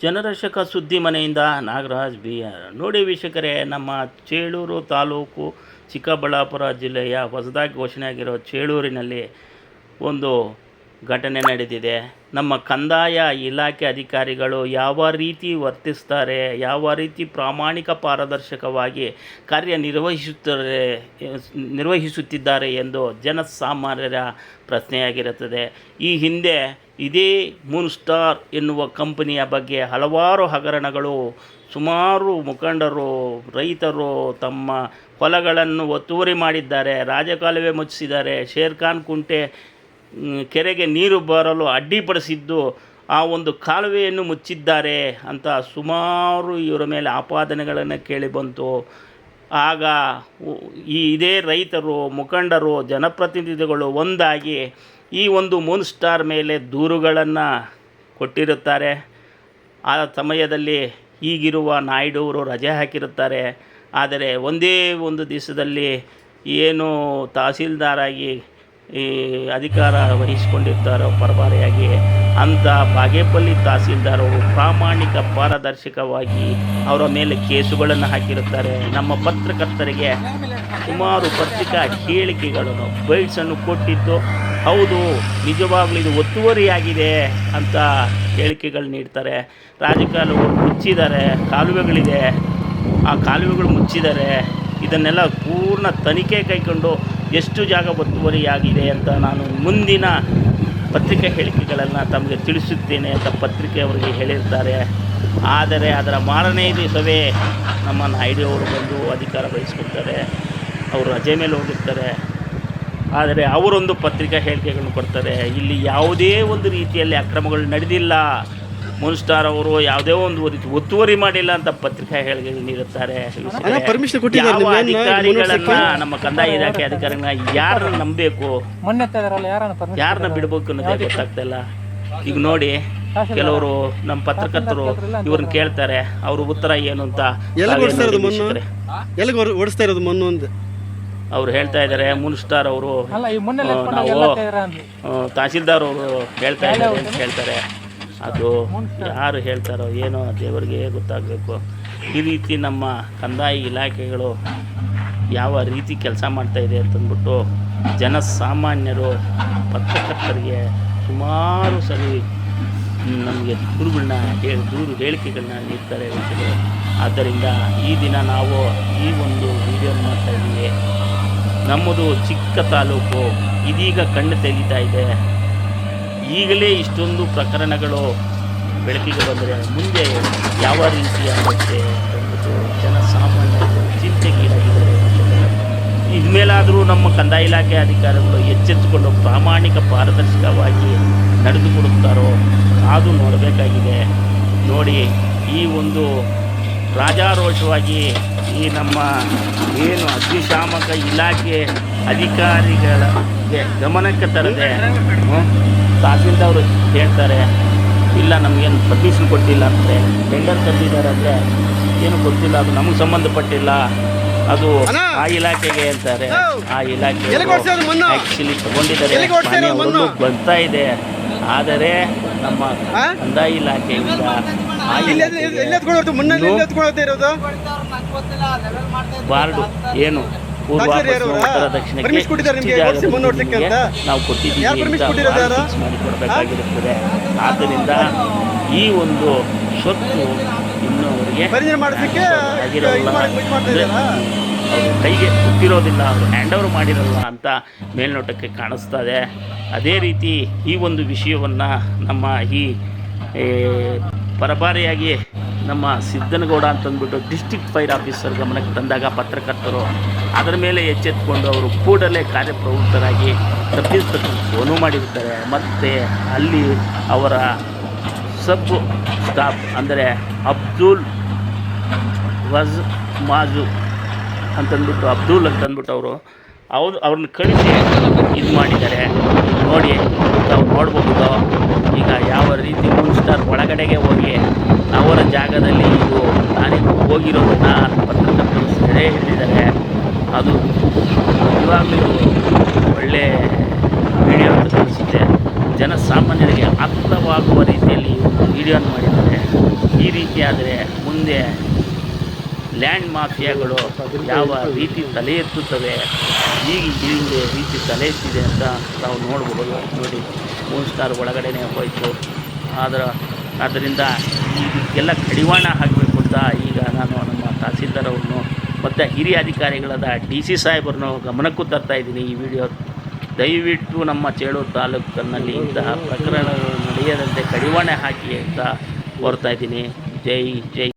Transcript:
ಜನರಕ್ಷಕ ಸುದ್ದಿ ಮನೆಯಿಂದ Nagaraj B R ನೋಡಿ ವೀಕ್ಷಕರೇ, ನಮ್ಮ ಚೇಳೂರು ತಾಲೂಕು ಚಿಕ್ಕಬಳ್ಳಾಪುರ ಜಿಲ್ಲೆಯ ಹೊಸದಾಗಿ ಘೋಷಣೆಯಾಗಿರೋ ಚೇಳೂರಿನಲ್ಲಿ ಒಂದು ಘಟನೆ ನಡೆದಿದೆ. ನಮ್ಮ ಕಂದಾಯ ಇಲಾಖೆ ಅಧಿಕಾರಿಗಳು ಯಾವ ರೀತಿ ವರ್ತಿಸ್ತಾರೆ, ಯಾವ ರೀತಿ ಪ್ರಾಮಾಣಿಕ ಪಾರದರ್ಶಕವಾಗಿ ಕಾರ್ಯನಿರ್ವಹಿಸುತ್ತಾರೆ, ನಿರ್ವಹಿಸುತ್ತಿದ್ದಾರೆ ಎಂದು ಜನಸಾಮಾನ್ಯರ ಪ್ರಶ್ನೆಯಾಗಿರುತ್ತದೆ. ಈ ಹಿಂದೆ ಇದೇ ಮೂನ್ ಸ್ಟಾರ್ ಎನ್ನುವ ಕಂಪನಿಯ ಬಗ್ಗೆ ಹಲವಾರು ಹಗರಣಗಳು. ಸುಮಾರು ಮುಖಂಡರು, ರೈತರು ತಮ್ಮ ಹೊಲಗಳನ್ನು ಒತ್ತುವರಿ ಮಾಡಿದ್ದಾರೆ. ರಾಜಕಾಲುವೆ ಮುಚ್ಚಿಸಿದ್ದಾರೆ. ಶೇರ್ಖಾನ್ ಕುಂಟೆ ಕೆರೆಗೆ ನೀರು ಬರಲು ಅಡ್ಡಿಪಡಿಸಿದ್ದು ಆ ಒಂದು ಕಾಲುವೆಯನ್ನು ಮುಚ್ಚಿದ್ದಾರೆ ಅಂತ ಸುಮಾರು ಇವರ ಮೇಲೆ ಆಪಾದನೆಗಳನ್ನು ಕೇಳಿ ಬಂತು. ಆಗ ಈ ಇದೇ ರೈತರು, ಮುಖಂಡರು, ಜನಪ್ರತಿನಿಧಿಗಳು ಒಂದಾಗಿ ಈ ಒಂದು ಮೂನ್ ಸ್ಟಾರ್ ಮೇಲೆ ದೂರುಗಳನ್ನು ಕೊಟ್ಟಿರುತ್ತಾರೆ. ಆ ಸಮಯದಲ್ಲಿ ಈಗಿರುವ ನಾಯ್ಡುವರು ರಜೆ ಹಾಕಿರುತ್ತಾರೆ. ಆದರೆ ಒಂದೇ ಒಂದು ದಿವಸದಲ್ಲಿ ಏನು ತಹಸೀಲ್ದಾರಾಗಿ ಈ ಅಧಿಕಾರ ವಹಿಸಿಕೊಂಡಿರ್ತಾರೋ ಪರಭಾರೆಯಾಗಿ ಅಂಥ ಬಾಗೇಪಲ್ಲಿ ತಹಸೀಲ್ದಾರರು ಪ್ರಾಮಾಣಿಕ ಪಾರದರ್ಶಕವಾಗಿ ಅವರ ಮೇಲೆ ಕೇಸುಗಳನ್ನು ಹಾಕಿರುತ್ತಾರೆ. ನಮ್ಮ ಪತ್ರಕರ್ತರಿಗೆ ಸುಮಾರು ಪತ್ರಿಕಾ ಹೇಳಿಕೆಗಳನ್ನು ಬೈಟ್ಸನ್ನು ಕೊಟ್ಟಿದ್ದು, ಹೌದು, ನಿಜವಾಗ್ಲೂ ಇದು ಒತ್ತುವರಿಯಾಗಿದೆ ಅಂತ ಹೇಳಿಕೆಗಳು ನೀಡ್ತಾರೆ. ರಾಜಕಾಲುವೆಗಳು ಮುಚ್ಚಿದ್ದಾರೆ, ಕಾಲುವೆಗಳಿದೆ. ಆ ಕಾಲುವೆಗಳು ಮುಚ್ಚಿದ್ದಾರೆ ಇದನ್ನೆಲ್ಲ ಪೂರ್ಣ ತನಿಖೆ ಕೈಗೊಂಡು ಎಷ್ಟು ಜಾಗ ಒತ್ತುವರಿಯಾಗಿದೆ ಅಂತ ನಾನು ಮುಂದಿನ ಪತ್ರಿಕೆ ಹೇಳಿಕೆಗಳನ್ನು ತಮಗೆ ತಿಳಿಸುತ್ತೇನೆ ಅಂತ ಪತ್ರಿಕೆ ಅವರಿಗೆ ಹೇಳಿರ್ತಾರೆ. ಆದರೆ ಅದರ ಮಾರನೇ ದಿವಸವೇ ನಮ್ಮ ನಾಯ್ಡು ಅವರು ಬಂದು ಅಧಿಕಾರ ವಹಿಸ್ಕೊಳ್ತಾರೆ ಅವರು ರಜೆ ಮೇಲೆ ಹೋಗಿರ್ತಾರೆ. ಆದರೆ ಅವರೊಂದು ಪತ್ರಿಕಾ ಹೇಳಿಕೆಗಳನ್ನು ಕೊಡ್ತಾರೆ. ಇಲ್ಲಿ ಯಾವುದೇ ಒಂದು ರೀತಿಯಲ್ಲಿ ಅಕ್ರಮಗಳು ನಡೆದಿಲ್ಲ. ಮೂನ್ ಸ್ಟಾರ್ ಅವರು ಯಾವುದೇ ಒಂದು ಒತ್ತುವರಿ ಮಾಡಿಲ್ಲ ಅಂತ ಪತ್ರಿಕಾ ಹೇಳಿಕೆಗಳು ನೀಡುತ್ತಾರೆ. ಯಾವ ಅಧಿಕಾರಿಗಳನ್ನ ನಮ್ಮ ಕಂದಾಯ ಇಲಾಖೆ ಅಧಿಕಾರಿಗಳನ್ನ ಯಾರನ್ನ ನಂಬಬೇಕು? ಯಾರನ್ನ ಪರ್ಮಿಷನ್ ಯಾರನ್ನ ಬಿಡಬೇಕು ಅನ್ನೋದೇ ಗೊತ್ತಾಗ್ತಾ ಇಲ್ಲ ಈಗ ನೋಡಿ ಕೆಲವರು ನಮ್ಮ ಪತ್ರಕರ್ತರು ಇವ್ರನ್ನ ಕೇಳ್ತಾರೆ ಅವ್ರ ಉತ್ತರ ಏನು ಅಂತ ಓಡಿಸ್ತಾ ಇರೋದು ಮಣ್ಣು? ಅಂದೆ ಅವ್ರು ಹೇಳ್ತಾ ಇದ್ದಾರೆ ಮೂನ್ ಸ್ಟಾರ್ ಅವರು. ಅಲ್ಲ ಈ ಮೊನ್ನೆ ನಾವು ತಹಸೀಲ್ದಾರ್ ಅವರು ಹೇಳ್ತಾ ಇದ್ದಾರೆ ಅಂತ ಹೇಳ್ತಾರೆ. ಅದು ಯಾರು ಹೇಳ್ತಾರೋ ಏನೋ ದೇವರಿಗೆ ಗೊತ್ತಾಗಬೇಕು. ಈ ರೀತಿ ನಮ್ಮ ಕಂದಾಯ ಇಲಾಖೆಗಳು ಯಾವ ರೀತಿ ಕೆಲಸ ಮಾಡ್ತಾಯಿದೆ ಇದೆ ಅಂತಂದ್ಬಿಟ್ಟು ಜನಸಾಮಾನ್ಯರು ಪತ್ರಕರ್ತರಿಗೆ ಸುಮಾರು ಸರಿ ನಮಗೆ ದೂರುಗಳನ್ನ ಹೇಳಿ ದೂರು ಹೇಳಿಕೆಗಳನ್ನ ನೀಡ್ತಾರೆ. ಆದ್ದರಿಂದ ಈ ದಿನ ನಾವು ಈ ಒಂದು ವಿಡಿಯೋ ಮಾಡ್ತಾ ಇದ್ದೀವಿ. ನಮ್ಮದು ಚಿಕ್ಕ ತಾಲೂಕು ಇದೀಗ ಕಣ್ಣು ತೆಗಿತಾ ಇದೆ. ಈಗಲೇ ಇಷ್ಟೊಂದು ಪ್ರಕರಣಗಳು ಬೆಳಕಿಗೆ ಬಂದರೆ ಮುಂದೆ ಯಾವ ರೀತಿಯಾಗುತ್ತೆ ಜನ ಜನಸಾಮಾನ್ಯರು ಚಿಂತೆಗೀಡಾಗಿದ್ದಾರೆ ಇನ್ಮೇಲಾದರೂ ನಮ್ಮ ಕಂದಾಯ ಇಲಾಖೆ ಅಧಿಕಾರಿಗಳು ಎಚ್ಚೆತ್ತುಕೊಂಡು ಪ್ರಾಮಾಣಿಕ ಪಾರದರ್ಶಕವಾಗಿ ನಡೆದುಕೊಡುತ್ತಾರೋ ಅದು ನೋಡಬೇಕಾಗಿದೆ. ನೋಡಿ, ಈ ಒಂದು ರಾಜಾರೋಷವಾಗಿ ಈ ನಮ್ಮ ಏನು ಅಗ್ನಿಶಾಮಕ ಇಲಾಖೆ ಅಧಿಕಾರಿಗಳಿಗೆ ಗಮನಕ್ಕೆ ತರದೆ ತಹಸೀಲ್ದವರು ಹೇಳ್ತಾರೆ ಇಲ್ಲ ನಮಗೇನು ಪರ್ಮಿಷನ್ ಕೊಟ್ಟಿಲ್ಲ ಅಂದರೆ ಟೆಂಡರ್ ಕರೆದಿದ್ದಾರೆ ಅಂದರೆ ಏನು ಗೊತ್ತಿಲ್ಲ ಅದು ನಮಗೆ ಸಂಬಂಧಪಟ್ಟಿಲ್ಲ. ಅದು ಆ ಇಲಾಖೆಗೆ ಅಂತಾರೆ. ಆ ಇಲಾಖೆ? ಆ್ಯಕ್ಚುಲಿ ತಗೊಂಡಿದ್ದಾರೆ. ಬರ್ತಾ ಇದೆ. ಆದರೆ ನಮ್ಮ? ಕಂದಾಯ ಇಲಾಖೆಯಿಂದ ಬಾರ್ಡು ಏನು? ದಕ್ಷಿಣಕ್ಕೆ? ನಾವು ಕೊಟ್ಟಿದ್ದೀವಿ ಯಾರು ಅಂತ permission ಕೊಟ್ಟಿರೋದು ವಾರ್ಡ್ ಯಾರು? fix ಮಾಡಿ ಕೊಡಬೇಕಾಗಿರುತ್ತದೆ ಆದ್ದರಿಂದ ಈ ಒಂದು ಸ್ವತ್ತು ಇನ್ನು ಅವರಿಗೆ ಪರಿಚಯ ಮಾಡಿಸಲಿಕ್ಕೆ ಆಗಿರಲ್ಲ. ಇದು ಮಾಡಿ ಇದು ಮಾಡ್ತಾ ಇದ್ದಾರಾ ಅವ್ರ ಕೈಗೆ ಗೊತ್ತಿರೋದಿಲ್ಲ ಅವರು ಹ್ಯಾಂಡ್ ಓವರ್ ಮಾಡಿರಲ್ಲ ಅಂತ ಮೇಲ್ನೋಟಕ್ಕೆ ಕಾಣಿಸ್ತಾ ಇದೆ ಅದೇ ರೀತಿ ಈ ಒಂದು ವಿಷಯವನ್ನು ನಮ್ಮ ಈ ಪರಭಾರೆಯಾಗಿ ನಮ್ಮ ಸಿದ್ದನಗೌಡ ಅಂತಂದ್ಬಿಟ್ಟು ಡಿಸ್ಟಿಕ್ ಫೈರ್ ಆಫೀಸರ್ ಗಮನಕ್ಕೆ ತಂದಾಗ ಪತ್ರಕರ್ತರು ಅದರ ಮೇಲೆ ಎಚ್ಚೆತ್ಕೊಂಡು ಅವರು ಕೂಡಲೇ ಕಾರ್ಯಪ್ರವೃತ್ತರಾಗಿ ತಪ್ಪಿಸ್ಬೇಕು ಫೋನು ಮಾಡಿರ್ತಾರೆ. ಮತ್ತು ಅಲ್ಲಿ ಅವರ ಸಬ್ ಸ್ಟಾಫ್ ಅಂದರೆ ಅಬ್ದುಲ್ ವಜ್ ಮಾಜು ಅಂತಂದ್ಬಿಟ್ಟು, ಅಬ್ದುಲ್ ಅಂತಂದ್ಬಿಟ್ಟು ಅವರು ಅವ್ರು, ಅವ್ರನ್ನ ಕಳಿಸಿ ಇದು ಮಾಡಿದ್ದಾರೆ. ನೋಡಿ ನಾವು ನೋಡ್ಬೋದು ಈಗ ಯಾವ ರೀತಿ ಮೂನ್ ಸ್ಟಾರ್ ಒಳಗಡೆಗೆ ಹೋಗಿ ಅವರ ಜಾಗದಲ್ಲಿ ಇದು ತಾನಿಗೂ ಹೋಗಿರೋದನ್ನು ಪತ್ರಕರ್ತರು ಸೆರೆ ಹಿಡಿದಿದ್ದಾರೆ. ಅದು ನಿಜವಾಗ್ಲೂ ಒಳ್ಳೆ ವಿಡಿಯೋ ಅಂತ ಅನಿಸುತ್ತೆ ಜನಸಾಮಾನ್ಯರಿಗೆ ಅರ್ಥವಾಗುವ ರೀತಿಯಲ್ಲಿ ವಿಡಿಯೋನ ಮಾಡಿದ್ದಾರೆ. ಈ ರೀತಿಯಾದರೆ ಮುಂದೆ ಲ್ಯಾಂಡ್ ಮಾಫಿಯಾಗಳು ಯಾವ ರೀತಿ ತಲೆ ಎತ್ತುತ್ತವೆ ಈಗ ಹಿಂದೆ ರೀತಿ ತಲೆ ಎತ್ತಿದೆ ಅಂತ ನಾವು ನೋಡ್ಬೋದು. ನೋಡಿ, ಮೂನ್ ಸ್ಟಾರ್ ಒಳಗಡೆನೇ ಹೋಯಿತು. ಆದ್ರೆ, ಆದ್ದರಿಂದ ಇದಕ್ಕೆಲ್ಲ ಕಡಿವಾಣ ಹಾಕಬೇಕು ಅಂತ ಈಗ ನಾನು ನಮ್ಮ ತಹಸೀಲ್ದಾರ್ ಅವ್ರನ್ನು ಮತ್ತು ಹಿರಿಯ ಅಧಿಕಾರಿಗಳಾದ ಡಿ ಸಿ ಸಾಹೇಬರನ್ನು ಗಮನಕ್ಕೂ ತರ್ತಾ ಇದ್ದೀನಿ ಈ ವಿಡಿಯೋ. ದಯವಿಟ್ಟು ನಮ್ಮ ಚೇಳೂರು ತಾಲೂಕಿನಲ್ಲಿ ಇಂತಹ ಪ್ರಕರಣಗಳು ನಡೆಯದಂತೆ ಕಡಿವಾಣ ಹಾಕಿ ಅಂತ ಕೋರ್ತಾ ಇದ್ದೀನಿ. ಜೈ ಜೈ.